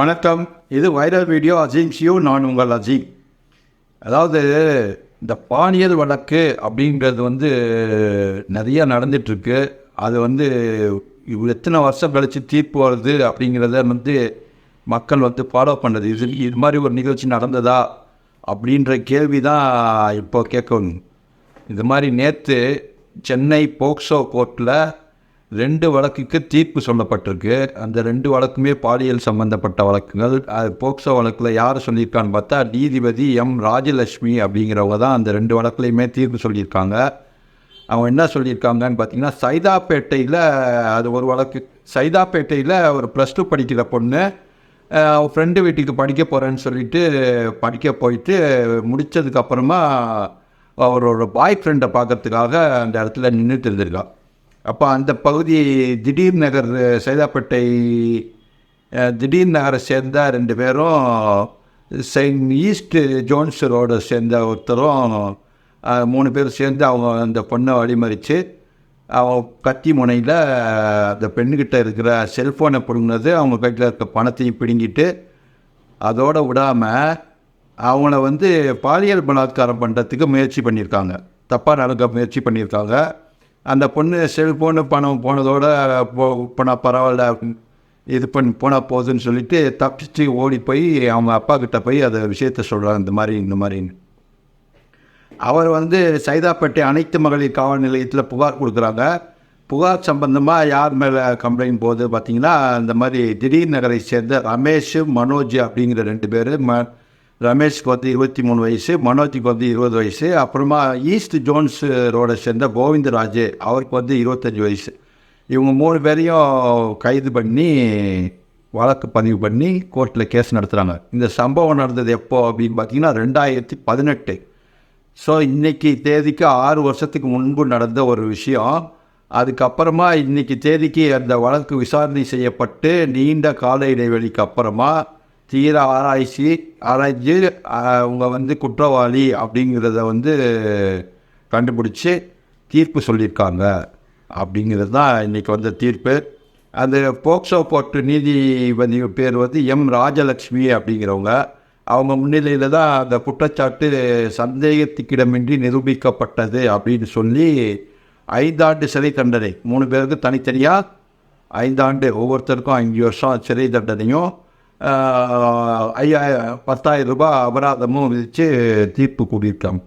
வணக்கம். இது viral video Azeem ஷியூ நான் உங்கள் அஜீம். அதாவது இந்த பாலியல் வழக்கு அப்படின்றது வந்து நிறைய நடந்துட்டுருக்கு. அது வந்து எத்தனை வருஷம் கழித்து தீர்ப்பு வருது அப்படிங்கிறத வந்து மக்கள் வந்து ஃபாலோ பண்ணுறது இது இது மாதிரி ஒரு நிகழ்ச்சி நடந்ததா அப்படின்ற கேள்வி தான் இப்போ கேட்கணும் இது மாதிரி நேற்று சென்னை போக்சோ கோர்ட்டில் ரெண்டு வழக்குக்கு தீர்ப்பு சொல்லப்பட்டிருக்கு. அந்த ரெண்டு வழக்குமே பாலியல் சம்பந்தப்பட்ட வழக்குகள். அது போக்சோ வழக்கில் யார் சொல்லியிருக்கான்னு பார்த்தா நீதிபதி எம். ராஜலட்சுமி அப்படிங்கிறவங்க தான் அந்த ரெண்டு வழக்குலையுமே தீர்ப்பு சொல்லியிருக்காங்க. அவங்க என்ன சொல்லியிருக்காங்கன்னு பார்த்தீங்கன்னா சைதாப்பேட்டையில் அது ஒரு வழக்கு சைதாப்பேட்டையில் ஒரு ப்ளஸ் டூ படிக்கிற பொண்ணு அவன் ஃப்ரெண்டு வீட்டுக்கு படிக்க போகிறேன்னு சொல்லிட்டு படிக்க போயிட்டு முடித்ததுக்கப்புறமா அவரோட பாய் ஃப்ரெண்டை பார்க்கறதுக்காக அந்த இடத்துல நின்றுட்டு இருந்திருக்கா. அப்போ அந்த பகுதி திடீர் நகர் சைதாப்பேட்டை திடீர் நகரை சேர்ந்த ரெண்டு பேரும் செயின் ஈஸ்ட் ஜோன்ஸ் ரோடை சேர்ந்த ஒருத்தரும் மூணு பேர் சேர்ந்து அவங்க அந்த பொண்ணை வழிமறித்து அவங்க கத்தி முனையில் அந்த பெண்ணுக்கிட்ட இருக்கிற செல்ஃபோனை பிடுங்கினது அவங்க கையில் இருக்க பணத்தையும் பிடுங்கிட்டு அதோடு விடாமல் அவங்கள வந்து பாலியல் பலாத்காரம் பண்ணுறதுக்கு முயற்சி பண்ணியிருக்காங்க. தப்பாக நடக்க முயற்சி பண்ணியிருக்காங்க. அந்த பொண்ணு செல்ஃபோனு பணம் போனதோட போ போனால் பரவாயில்ல இது பண்ணி போனால் போகுதுன்னு சொல்லிட்டு தப்பிச்சு ஓடி போய் அவங்க அப்பா கிட்ட போய் அதை விஷயத்த சொல்கிறாங்க இந்த மாதிரி இந்த மாதிரின்னு அவர் வந்து சைதாப்பேட்டை அனைத்து மகளிர் காவல் நிலையத்தில் புகார் கொடுக்குறாங்க. புகார் சம்பந்தமாக யார் மேலே கம்ப்ளைண்ட் போகுது பார்த்தீங்கன்னா இந்த மாதிரி திடீர் நகரை சேர்ந்த ரமேஷ் மனோஜ் அப்படிங்கிற ரெண்டு பேர் ம ரமேஷ்க்கு வந்து இருபத்தி மூணு வயசு மனோஜுக்கு வந்து இருபது வயசு அப்புறமா ஈஸ்ட் ஜோன்ஸரோட சேர்ந்த கோவிந்தராஜ் அவருக்கு வந்து இருபத்தஞ்சி வயசு. இவங்க மூணு பேரையும் கைது பண்ணி வழக்கு பதிவு பண்ணி கோர்ட்டில் கேஸ் நடத்துகிறாங்க இந்த சம்பவம் நடந்தது எப்போ அப்படின்னு பார்த்தீங்கன்னா ரெண்டாயிரத்தி பதினெட்டு. ஸோ இன்றைக்கி தேதிக்கு ஆறு வருஷத்துக்கு முன்பு நடந்த ஒரு விஷயம். அதுக்கப்புறமா இன்றைக்கி தேதிக்கு அந்த வழக்கு விசாரணை செய்யப்பட்டு நீண்ட கால இடைவெளிக்கு அப்புறமா தீர ஆராய்ச்சி ஆராய்ச்சி அவங்க வந்து குற்றவாளி அப்படிங்கிறத வந்து கண்டுபிடிச்சி தீர்ப்பு சொல்லியிருக்காங்க. அப்படிங்கிறது தான் இன்றைக்கி வந்த தீர்ப்பு. அந்த போக்சோ போர்ட்டு நீதிபதி பேர் வந்து எம் ராஜலக்ஷ்மி அப்படிங்கிறவங்க. அவங்க முன்னிலையில் தான் அந்த குற்றச்சாட்டு சந்தேகத்துக்கிடமின்றி நிரூபிக்கப்பட்டது அப்படின்னு சொல்லி ஐந்தாண்டு சிறை தண்டனை. மூணு பேருக்கு தனித்தனியாக ஐந்தாண்டு. ஒவ்வொருத்தருக்கும் அஞ்சு வருஷம் சிறை தண்டனையும். ஐயாயிரம் பத்தாயிரம் ரூபாய் அபராதமும் விதித்து தீர்ப்பு கூடியிருக்காங்க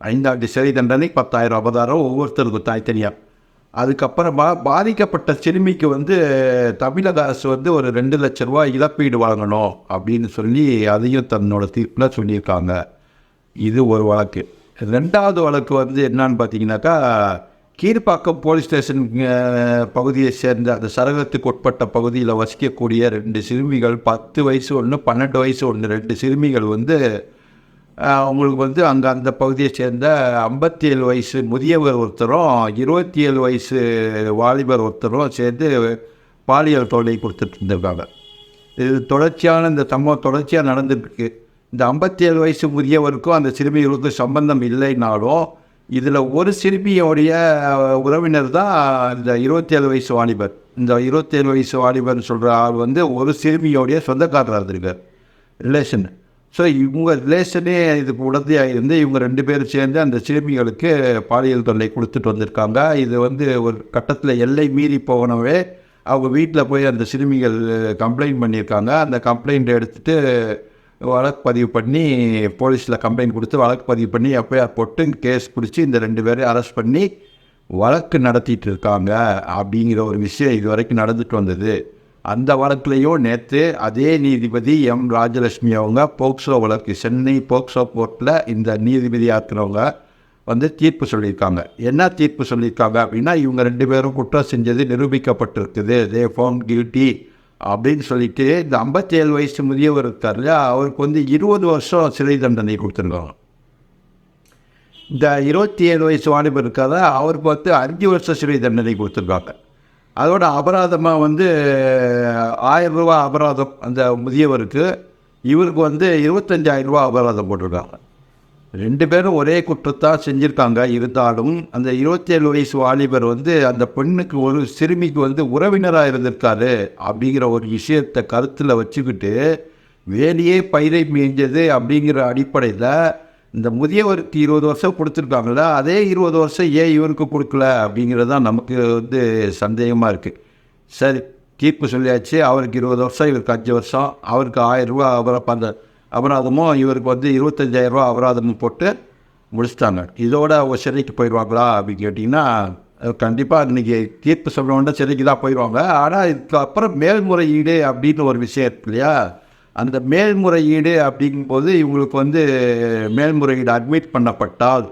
ஐந்தாண்டு சிறை தண்டனை பத்தாயிரம் அபதாரம் ஒவ்வொருத்தருக்கும் தனித்தனியாக. அதுக்கப்புறமா பாதிக்கப்பட்ட சிறுமிக்கு வந்து தமிழக அரசு வந்து ஒரு ரெண்டு லட்ச ரூபாய் இழப்பீடு வழங்கணும் அப்படின்னு சொல்லி அதையும் தன்னோட தீர்ப்பில் சொல்லியிருக்காங்க. இது ஒரு வழக்கு. ரெண்டாவது வழக்கு வந்து என்னன்னு பார்த்தீங்கன்னாக்கா கீழ்ப்பாக்கம் போலீஸ் ஸ்டேஷன் பகுதியை சேர்ந்த அந்த சரகத்துக்கு உட்பட்ட பகுதியில் வசிக்கக்கூடிய ரெண்டு சிறுமிகள் பத்து வயசு ஒன்று பன்னெண்டு வயசு ஒன்று ரெண்டு சிறுமிகள் வந்து அவங்களுக்கு வந்து அங்கே அந்த பகுதியை சேர்ந்த ஐம்பத்தி ஏழு வயசு முதியவர் ஒருத்தரும் இருபத்தி ஏழு வயசு வாலிபர் ஒருத்தரும் சேர்ந்து பாலியல் தொல்லை கொடுத்துட்டு இருந்திருக்காங்க. இது தொடர்ச்சியான இந்த சம்பவம் தொடர்ச்சியாக நடந்துருக்கு இந்த ஐம்பத்தி ஏழு வயசு முதியவருக்கும் அந்த சிறுமிகளுக்கும் சம்பந்தம் இல்லைனாலும் இதில் ஒரு சிறுமியோடைய உறவினர் தான் இந்த இருபத்தேழு வயசு வாலிபர். இந்த இருபத்தேழு வயசு வாலிபர்னு சொல்கிற ஆள் வந்து ஒரு சிறுமியோடைய சொந்தக்காரராக இருந்திருக்கார் ரிலேஷன் ஸோ இவங்க ரிலேஷனே இதுக்கு உடந்தையாக இருந்து இவங்க ரெண்டு பேரும் சேர்ந்து அந்த சிறுமிகளுக்கு பாலியல் தொல்லை கொடுத்துட்டு வந்திருக்காங்க. இது வந்து ஒரு கட்டத்தில் எல்லை மீறி போகணவே அவங்க வீட்டில் போய் அந்த சிறுமிகள் கம்ப்ளைண்ட் பண்ணியிருக்காங்க. அந்த கம்ப்ளைண்ட் எடுத்துகிட்டு வழக்கு பதிவு பண்ணி போலீஸில் கம்ப்ளைண்ட் கொடுத்து வழக்கு பதிவு பண்ணி எஃப்ஐஆர் போட்டு கேஸ் பிடிச்சி இந்த ரெண்டு பேரையும் அரெஸ்ட் பண்ணி வழக்கு நடத்திட்டு இருக்காங்க அப்படிங்கிற ஒரு விஷயம் இது வரைக்கும் நடந்துட்டு வந்தது. அந்த வழக்குலையும் நேற்று அதே நீதிபதி எம் ராஜலட்சுமி அவங்க போக்சோ வழக்கு சென்னை போக்சோ கோர்ட்டில் இந்த நீதிபதியாக இருக்கிறவங்க வந்து தீர்ப்பு சொல்லியிருக்காங்க. என்ன தீர்ப்பு சொல்லியிருக்காங்க அப்படின்னா இவங்க ரெண்டு பேரும் குற்றம் செஞ்சது நிரூபிக்கப்பட்டிருக்குது. தே ஃபோன் கில்ட்டி அப்படின்னு சொல்லிட்டு இந்த ஐம்பத்தேழு வயசு முதியவர் இருக்கார் இல்லையா அவருக்கு வந்து இருபது வருஷம் சிறை தண்டனை கொடுத்துருக்காங்க. இந்த இருபத்தி ஏழு வயசு வாலிபர் இருக்காத அவருக்கு வந்து அஞ்சு வருஷம் சிறை தண்டனை கொடுத்துருக்காங்க. அதோட அபராதமாக வந்து ஆயிரம் ரூபா அபராதம் அந்த முதியவருக்கு இவருக்கு வந்து இருபத்தஞ்சாயிரம் ரூபா அபராதம் போட்டிருக்காங்க. ரெண்டு பேரும் ஒரே குற்றத்தான் செஞ்சுருக்காங்க. இருந்தாலும் அந்த இருபத்தேழு வயசு வாலிபர் வந்து அந்த பெண்ணுக்கு ஒரு சிறுமிக்கு வந்து உறவினராக இருந்திருக்காரு அப்படிங்கிற ஒரு விஷயத்தை கருத்தில் வச்சுக்கிட்டு வேலையே பயிரை மேய்ஞ்சது அப்படிங்கிற அடிப்படையில் இந்த முதியவருக்கு இருபது வருஷம் கொடுத்துருக்காங்கள அதே இருபது வருஷம் ஏன் இவருக்கு கொடுக்கல அப்படிங்கிறது தான் நமக்கு வந்து சந்தேகமாக இருக்குது சரி தீர்ப்பு சொல்லியாச்சு. அவருக்கு இருபது வருஷம் இவருக்கு அஞ்சு வருஷம். அவருக்கு ஆயிரம் ரூபா அபராதம் அந்த அபராதமும் இவருக்கு வந்து இருபத்தஞ்சாயிரரூபா அபராதமும் போட்டு முடிச்சிட்டாங்க. இதோட அவங்க சிறைக்கு போயிடுவாங்களா அப்படின்னு கேட்டிங்கன்னா கண்டிப்பாக இன்றைக்கி தீர்ப்பு சொல்கிறவங்க சிறைக்கு தான் போயிடுவாங்க. ஆனால் இதுக்கப்புறம் மேல்முறையீடு அப்படின்னு ஒரு விஷயம் இருக்கு இல்லையா? அந்த மேல்முறையீடு அப்படிங்கும்போது இவங்களுக்கு வந்து மேல்முறையீடு அட்மிட் பண்ணப்பட்டால்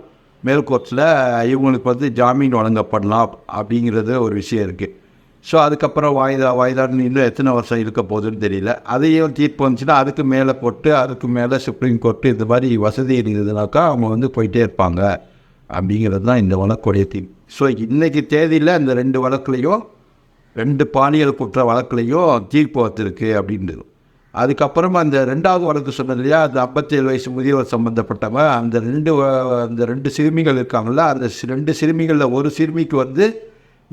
மேல்கோர்ட்டில் இவங்களுக்கு வந்து ஜாமீன் வழங்கப்படலாம் அப்படிங்கிறது ஒரு விஷயம் இருக்குது ஸோ அதுக்கப்புறம் வாய்தா வாய்தான்னு இன்னும் எத்தனை வருஷம் இருக்க போகுதுன்னு தெரியல. அதையும் தீர்ப்பு வந்துச்சுன்னா அதுக்கு மேலே போட்டு அதுக்கு மேலே சுப்ரீம் கோர்ட்டு இந்த மாதிரி வசதி இருந்ததுனாக்கா அவங்க வந்து போயிட்டே இருப்பாங்க. அப்படிங்கிறது தான் இந்த வழக்குடைய தீர்ப்பு. ஸோ இன்றைக்கி தேதியில் இந்த ரெண்டு வழக்குலையும் ரெண்டு பாலியல் குற்ற வழக்குலையும் தீர்ப்பு வந்திருக்கு அப்படின்றது. அதுக்கப்புறமா அந்த ரெண்டாவது வழக்கு சொன்னது இல்லையா அந்த ஐம்பத்தேழு வயசு முதியவர் சம்மந்தப்பட்டவங்க அந்த ரெண்டு அந்த ரெண்டு சிறுமிகள் இருக்காங்கல்ல அந்த ரெண்டு சிறுமிகளில் ஒரு சிறுமிக்கு வந்து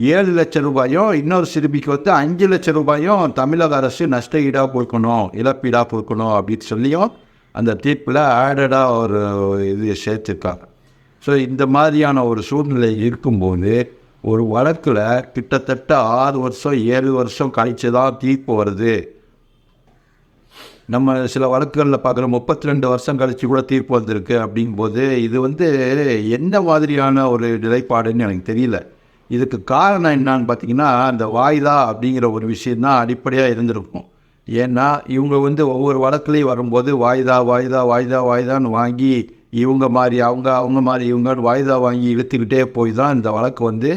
ஏழு லட்சம் ரூபாயும் இன்னொரு சிறுமிக்கு வந்து அஞ்சு லட்சம் ரூபாயும் தமிழக அரசு நஷ்ட ஈடாக கொடுக்கணும் இழப்பீடாக கொடுக்கணும் அப்படின்னு சொல்லியும் அந்த தீர்ப்பில் ஆடடாக ஒரு இது சேர்த்துருக்காங்க. ஸோ இந்த மாதிரியான ஒரு சூழ்நிலை இருக்கும்போது ஒரு வழக்கில் கிட்டத்தட்ட ஆறு வருஷம் ஏழு வருஷம் கழித்து தான் தீர்ப்பு வருது. நம்ம சில வழக்குகளில் பார்க்குற முப்பத்தி ரெண்டு வருஷம் கழித்து கூட தீர்ப்பு வந்திருக்கு அப்படிங்கும்போது இது வந்து என்ன மாதிரியான ஒரு நிலைப்பாடுன்னு எனக்கு தெரியல. இதுக்கு காரணம் என்னன்னு பார்த்தீங்கன்னா அந்த வாய்தா அப்படிங்கிற ஒரு விஷயந்தான் அடிப்படையாக இருந்திருக்கும். ஏன்னா இவங்க வந்து ஒவ்வொரு வழக்குலையும் வரும்போது வாய்தா வாய்தா வாய்தா வாய்தான்னு வாங்கி இவங்க மாதிரி அவங்க அவங்க மாதிரி இவங்கன்னு வாய்தா வாங்கி இழுத்துக்கிட்டே போய் தான் இந்த வழக்கு வந்து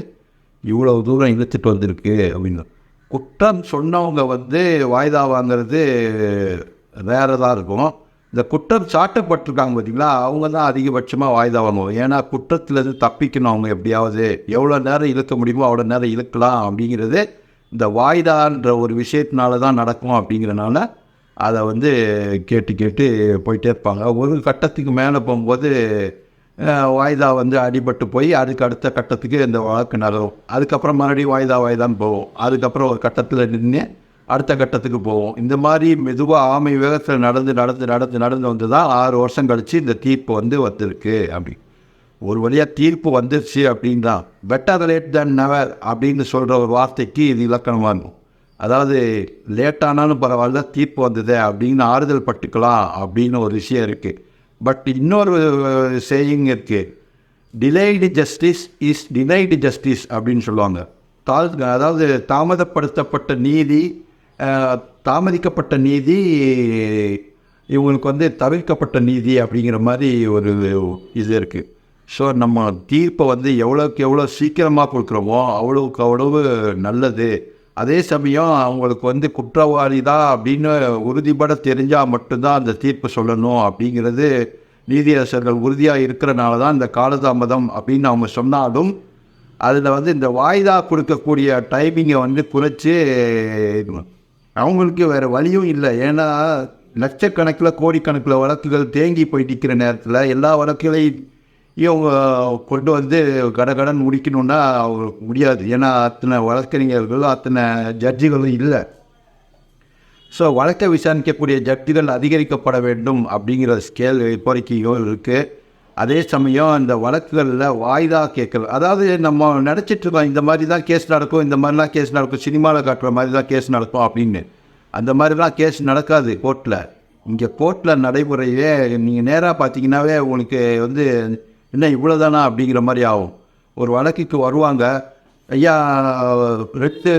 இவ்வளோ தூரம் இழுத்துட்டு வந்திருக்கு அப்படின்னு. குற்றம் சொன்னவங்க வந்து வாய்தா வாங்கிறது வேறு தான் இருக்கும். இந்த குற்றம் சாட்டப்பட்டிருக்காங்க பார்த்தீங்களா? அவங்க தான் அதிகபட்சமாக வாய்தா வாங்குவோம் ஏன்னா குற்றத்திலேருந்து தப்பிக்கணும் அவங்க எப்படியாவது. எவ்வளோ நேரம் இழுக்க முடியுமோ அவ்வளோ நேரம் இழுக்கலாம் அப்படிங்கிறது இந்த வாய்தான்ற ஒரு விஷயத்தினால தான் நடக்கும் அப்படிங்கிறனால அதை வந்து கேட்டு கேட்டு போயிட்டே இருப்பாங்க. ஒரு கட்டத்துக்கு மேலே போகும்போது வாய்தா வந்து அடிபட்டு போய் அதுக்கு அடுத்த கட்டத்துக்கு இந்த வழக்கு நகரும். அதுக்கப்புறம் மறுபடியும் வாய்தா வாய்தான் போவோம் அதுக்கப்புறம் ஒரு கட்டத்தில் நின்று அடுத்த கட்டத்துக்கு போவோம். இந்த மாதிரி மெதுவாக ஆமை வேகத்தில் நடந்து நடந்து நடந்து நடந்து வந்து தான் ஆறு வருஷம் கழித்து இந்த தீர்ப்பு வந்து வந்திருக்கு அப்படி. ஒரு வழியாக தீர்ப்பு வந்துருச்சு அப்படின்னா பெட்டர் லேட் தேன் நெவர் அப்படின்னு சொல்கிற ஒரு வார்த்தைக்கு இது இலக்கணமாக இருக்கும். அதாவது லேட்டானாலும் பரவாயில்ல தீர்ப்பு வந்ததே அப்படின்னு ஆறுதல் பட்டுக்கலாம் அப்படின்னு ஒரு விஷயம் இருக்குது பட் இன்னொரு சேயிங் இருக்குது delayed justice is denied justice அப்படின்னு சொல்லுவாங்க. தாழ் அதாவது தாமதப்படுத்தப்பட்ட நீதி தாமதிக்கப்பட்ட நீதி இவங்களுக்கு வந்து தவிர்க்கப்பட்ட நீதி அப்படிங்கிற மாதிரி ஒரு இது இருக்குது ஸோ நம்ம தீர்ப்பை வந்து எவ்வளோக்கு எவ்வளோ சீக்கிரமாக கொடுக்குறோமோ அவ்வளோக்கு அவ்வளவு நல்லது. அதே சமயம் அவங்களுக்கு வந்து குற்றவாளி தான் அப்படின்னு உறுதிப்பட தெரிஞ்சால் மட்டும்தான் அந்த தீர்ப்பு சொல்லணும் அப்படிங்கிறது நீதியரசர்கள் உறுதியாக இருக்கிறனால தான் இந்த காலதாமதம் அப்படின்னு அவங்க சொன்னாலும் அதில் வந்து இந்த வாய்தா கொடுக்கக்கூடிய டைமிங்கை வந்து குறைச்சி அவங்களுக்கு வேறு வழியும் இல்லை. ஏன்னா லட்சக்கணக்கில் கோடிக்கணக்கில் வழக்குகள் தேங்கி போயிட்டு இருக்கிற நேரத்தில் எல்லா வழக்குகளையும் இவங்க கொண்டு வந்து கடகடன் முடிக்கணும்னா அவங்களுக்கு முடியாது. ஏன்னா அத்தனை வழக்கறிஞர்களும் அத்தனை ஜட்ஜிகளும் இல்லை. ஸோ வழக்கை விசாரிக்கக்கூடிய ஜட்ஜிகள் அதிகரிக்கப்பட வேண்டும் அப்படிங்கிற ஸ்கேல் இப்போதைக்கு இருக்குது அதே சமயம் இந்த வழக்குகளில் வாய்தா கேட்குறது அதாவது நம்ம நினச்சிட்ருக்கோம் இந்த மாதிரி தான் கேஸ் நடக்கும் இந்த மாதிரிலாம் கேஸ் நடக்கும் சினிமாவில் காட்டுற மாதிரி தான் கேஸ் நடக்கும் அப்படின்னு. அந்த மாதிரிலாம் கேஸ் நடக்காது கோர்ட்டில் இங்கே கோர்ட்டில் நடைமுறையே நீங்கள் நேராக பார்த்தீங்கன்னாவே உங்களுக்கு வந்து என்ன இவ்வளோதானா அப்படிங்கிற மாதிரி ஆகும். ஒரு வழக்குக்கு வருவாங்க. ஐயா ரெண்டு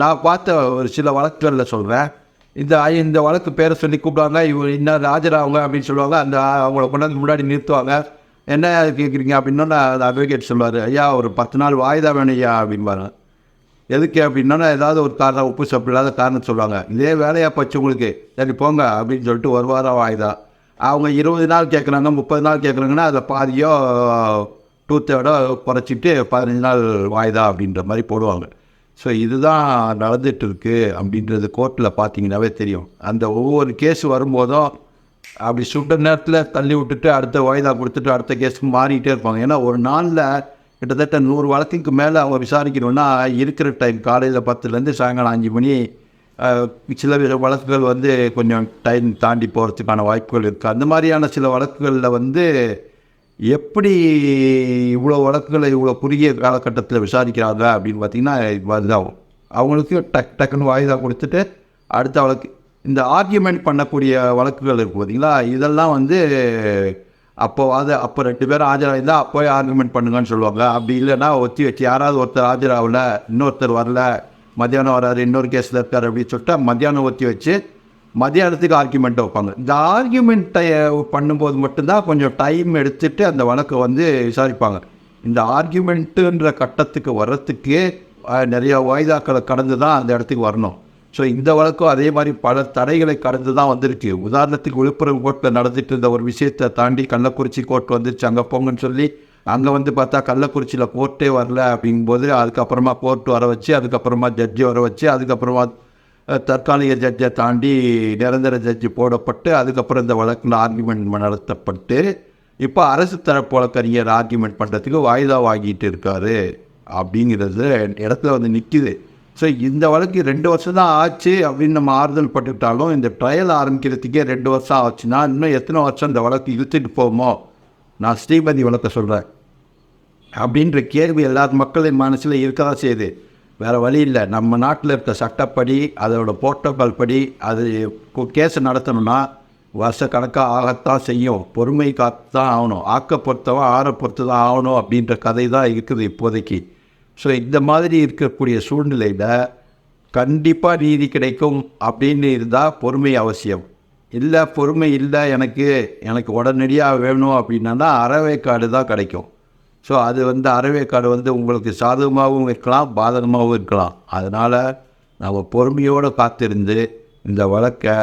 நான் பார்த்த ஒரு சில வழக்குகளில் சொல்கிறேன் இந்த ஐ- இந்த வழக்கு பேரை சொல்லி கூப்பிடுவாங்க இவங்க இன்னும் ராஜராவங்க அப்படின்னு சொல்லுவாங்க அந்த அவங்கள கொண்டாந்து முன்னாடி நிறுத்துவாங்க. என்ன கேட்குறீங்க அப்படின்னா அந்த அட்வொகேட் சொல்லுவார் ஐயா ஒரு பத்து நாள் வாய்தா வேணும் ஐயா அப்படிம்பாரு. எதுக்கு அப்படின்னா ஏதாவது ஒரு காரணம் உப்பு சப்பு இல்லாத காரணம் சொல்லுவாங்க. இதே வேலையாக போச்சு உங்களுக்கு சரி போங்க அப்படின்னு சொல்லிட்டு ஒரு வாரம் வாய்தா. அவங்க இருபது நாள் கேட்குறாங்க முப்பது நாள் கேட்குறாங்கன்னா அதை பாதியோ டூ தேர்டோ குறைச்சிட்டு பதினஞ்சு நாள் வாய்தா அப்படின்ற மாதிரி போடுவாங்க. ஸோ இதுதான் நடந்துட்டு இருக்கு அப்படின்றது கோர்ட்டில் பார்த்தீங்கன்னாவே தெரியும். அந்த ஒவ்வொரு கேஸ் வரும்போதும் அப்படி சுட்ட நேரத்தில் தள்ளி விட்டுட்டு அடுத்த வாய்தா கொடுத்துட்டு அடுத்த கேஸுக்கு மாறிக்கிட்டே இருப்பாங்க. ஏன்னா ஒரு நாளில் கிட்டத்தட்ட நூறு வழக்குக்கு மேலே அவங்க விசாரிக்கணும்னா இருக்கிற டைம் காலையில் பத்துலேருந்து சாயங்காலம் அஞ்சு மணி சில வழக்குகள் வந்து கொஞ்சம் டைம் தாண்டி போகிறதுக்கான வாய்ப்புகள் இருக்குது அந்த மாதிரியான சில வழக்குகளில் வந்து எப்படி இவ்வளோ வழக்குகளை இவ்வளோ குறுகிய காலகட்டத்தில் விசாரிக்கிறாங்க அப்படின்னு பார்த்தீங்கன்னா இதுதான். அவங்களுக்கு டக் டக்குன்னு வாய்தா கொடுத்துட்டு அடுத்த வழக்கு இந்த ஆர்கியூமெண்ட் பண்ணக்கூடிய வழக்குகள் இருக்குது பார்த்தீங்களா? இதெல்லாம் வந்து அப்போ அது அப்போ ரெண்டு பேரும் ஆஜராயிருந்தால் அப்போவே ஆர்குமெண்ட் பண்ணுங்கன்னு சொல்லுவாங்க. அப்படி இல்லைன்னா ஒத்தி வச்சு யாராவது ஒருத்தர் ஆஜராகல இன்னொருத்தர் வரல மத்தியானம் வராரு இன்னொரு கேஸில் இருக்கார் அப்படின்னு சொல்லிட்டு மத்தியானம் ஒத்தி வச்சு மதியானத்துக்கு ஆர்கியூமெண்ட்டை வைப்பாங்க. இந்த ஆர்கியூமெண்ட்டை பண்ணும்போது மட்டும்தான் கொஞ்சம் டைம் எடுத்துட்டு அந்த வழக்கை வந்து விசாரிப்பாங்க. இந்த ஆர்கியூமெண்ட்டுன்ற கட்டத்துக்கு வர்றதுக்கு நிறைய வாய்தாக்களை கடந்து தான் அந்த இடத்துக்கு வரணும். ஸோ இந்த வழக்கும் அதே மாதிரி பல தடைகளை கடந்து தான் வந்திருக்கு. உதாரணத்துக்கு விழுப்புரம் கோர்ட்டில் நடந்துட்டு இருந்த ஒரு விஷயத்தை தாண்டி கள்ளக்குறிச்சி கோர்ட் வந்துருச்சு அங்கே போங்கன்னு சொல்லி. அங்கே வந்து பார்த்தா கள்ளக்குறிச்சியில் கோர்ட்டே வரல அப்படிங்கும்போது அதுக்கப்புறமா கோர்ட் வர வச்சு அதுக்கப்புறமா ஜட்ஜி வர வச்சு அதுக்கப்புறமா தற்காலிக ஜட்ஜை தாண்டி நிரந்தர ஜட்ஜி போடப்பட்டு அதுக்கப்புறம் இந்த வழக்கில் ஆர்குமெண்ட் நடத்தப்பட்டு இப்போ அரசு தரப்பு வழக்கறிஞர் ஆர்குமெண்ட் பண்ணுறதுக்கு வாய்தா வாங்கிட்டு இருக்காரு. அப்படிங்கிறது இடத்துல வந்து நிற்கிது ஸோ இந்த வழக்கு ரெண்டு வருஷம் தான் ஆச்சு அப்படின்னு நம்ம ஆறுதல் பட்டுக்கிட்டாலும் இந்த ட்ரையல் ஆரம்பிக்கிறதுக்கே ரெண்டு வருஷம் ஆச்சுன்னா இன்னும் எத்தனை வருஷம் இந்த வழக்கு இழுத்துட்டு போகுமோ? நான் ஸ்ரீமதி வழக்கை சொல்கிறேன் அப்படின்ற கேள்வி எல்லா மக்களின் மனசில் இருக்க தான் செய்யுது. வேறு வழி இல்லை. நம்ம நாட்டில் இருக்க சட்டப்படி அதோட போர்ட்டோக்கால் படி அது கேஸ் நடத்தணும்னா வருஷ கணக்காக ஆகத்தான் செய்யும். பொறுமை காத்து தான் ஆகணும். ஆக்க பொறுத்தவன் ஆற பொறுத்து தான் ஆகணும் அப்படின்ற கதை தான் இருக்குது இப்போதைக்கு. ஸோ இந்த மாதிரி இருக்கக்கூடிய சூழ்நிலையில் கண்டிப்பாக நீதி கிடைக்கும் அப்படின்னு இருந்தால் பொறுமை அவசியம். இல்லை பொறுமை இல்லை எனக்கு எனக்கு உடனடியாக வேணும் அப்படின்னா அறவேக்காடு தான் கிடைக்கும். ஸோ அது வந்து அறவேக்காடு வந்து உங்களுக்கு சாதகமாகவும் இருக்கலாம் பாதகமாகவும் இருக்கலாம். அதனால் நம்ம பொறுமையோடு காத்திருந்து இந்த வழக்கை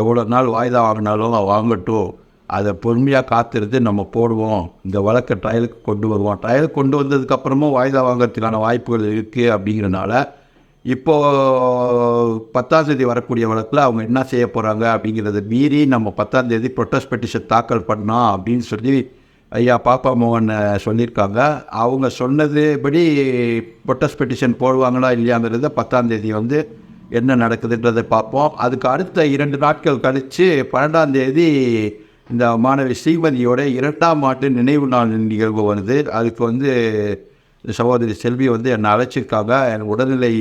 எவ்வளோ நாள் வாய்தா வாங்கினாலும் வாங்கட்டும். அதை பொறுமையாக காத்திருந்து நம்ம போடுவோம். இந்த வழக்கை ட்ரையலுக்கு கொண்டு வருவோம். ட்ரையலுக்கு கொண்டு வந்ததுக்கப்புறமும் வாய்தா வாங்குறதுக்கான வாய்ப்புகள் இருக்குது அப்படிங்கிறனால இப்போது பத்தாம் தேதி வரக்கூடிய வழக்கில் அவங்க என்ன செய்ய போகிறாங்க அப்படிங்கிறத மீறி நம்ம பத்தாம் தேதி ப்ரொட்டஸ்ட் பெட்டிஷன் தாக்கல் பண்ணோம் அப்படின்னு சொல்லி ஐயா பாப்பா மோகன் சொல்லியிருக்காங்க. அவங்க சொன்னதுபடி பொட்டஸ் பெட்டிஷன் போடுவாங்களா இல்லையாங்கிறத பத்தாம் தேதி வந்து என்ன நடக்குதுன்றதை பார்ப்போம். அதுக்கு அடுத்த இரண்டு நாட்கள் கழித்து பன்னெண்டாம் தேதி இந்த மாணவி ஸ்ரீமதியோட இரண்டாம் ஆண்டு நினைவு நாள் நிகழ்வு வருது. அதுக்கு வந்து சகோதரி செல்வி வந்து என்னை அழைச்சிருக்காங்க. என் உடல்நிலை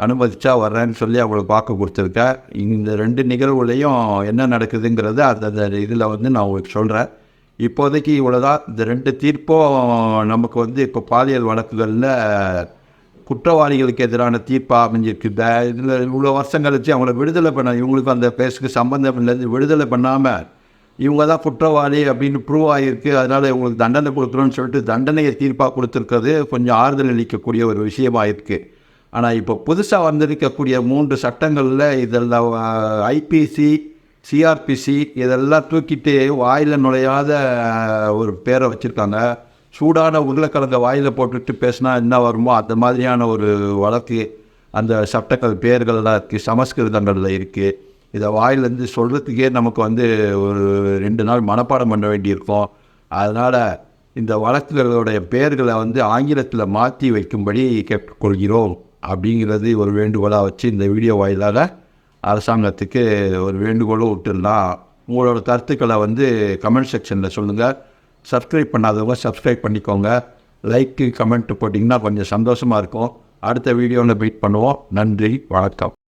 அனுமதிச்சா வர்றேன்னு சொல்லி அவங்களுக்கு பார்க்க கொடுத்துருக்கேன். இந்த ரெண்டு நிகழ்வுலையும் என்ன நடக்குதுங்கிறத அந்த இதில் வந்து நான் உங்களுக்கு சொல்கிறேன் இப்போதைக்கு இவ்வளோதான் இந்த ரெண்டு தீர்ப்பும் நமக்கு வந்து இப்போ பாலியல் வழக்குகளில் குற்றவாளிகளுக்கு எதிரான தீர்ப்பாக அமைஞ்சிருக்கு இந்த இதில் இவ்வளோ வருஷம் கழிச்சு அவங்கள விடுதலை பண்ண இவங்களுக்கு அந்த பேஸுக்கு சம்மந்தம் இல்லை விடுதலை பண்ணாமல் இவங்க தான் குற்றவாளி அப்படின்னு ப்ரூவ் ஆகிருக்கு அதனால் இவங்களுக்கு தண்டனை கொடுக்குறோன்னு சொல்லிட்டு தண்டனையை தீர்ப்பாக கொடுத்துருக்கிறது கொஞ்சம் ஆறுதல் அளிக்கக்கூடிய ஒரு விஷயமாக இருக்குது ஆனால் இப்போ புதுசாக வந்திருக்கக்கூடிய மூன்று சட்டங்களில் இதெல்லாம் ஐபிசி சிஆர்பிசி இதெல்லாம் தூக்கிட்டு வாயில் நுழையாத ஒரு பேரை வச்சுருக்காங்க. சூடான உருளைக்கிழங்க வாயில் போட்டுட்டு பேசினா என்ன வருமோ அந்த மாதிரியான ஒரு வழக்கு அந்த சட்டங்கள் பேர்கள்லாம் இருக்குது சமஸ்கிருதங்களில் இருக்குது இதை வாயிலேருந்து சொல்கிறதுக்கே நமக்கு வந்து ஒரு ரெண்டு நாள் மனப்பாடம் பண்ண வேண்டியிருக்கும். அதனால் இந்த வழக்குகளுடைய பெயர்களை வந்து ஆங்கிலத்தில் மாற்றி வைக்கும்படி கேட்டுக்கொள்கிறோம். அப்படிங்கிறது ஒரு வேண்டுகோளாக வச்சு இந்த வீடியோ வாயிலாக அரசாங்கத்துக்கு ஒரு வேண்டுகோளும் விட்டுருந்தான் உங்களோட கருத்துக்களை வந்து கமெண்ட் செக்ஷனில் சொல்லுங்கள் சப்ஸ்கிரைப் பண்ணாதவங்க சப்ஸ்கிரைப் பண்ணிக்கோங்க. லைக்கு கமெண்ட் போட்டிங்கன்னா கொஞ்சம் சந்தோஷமாக இருக்கும். அடுத்த வீடியோவில் மீட் பண்ணுவோம். நன்றி வணக்கம்.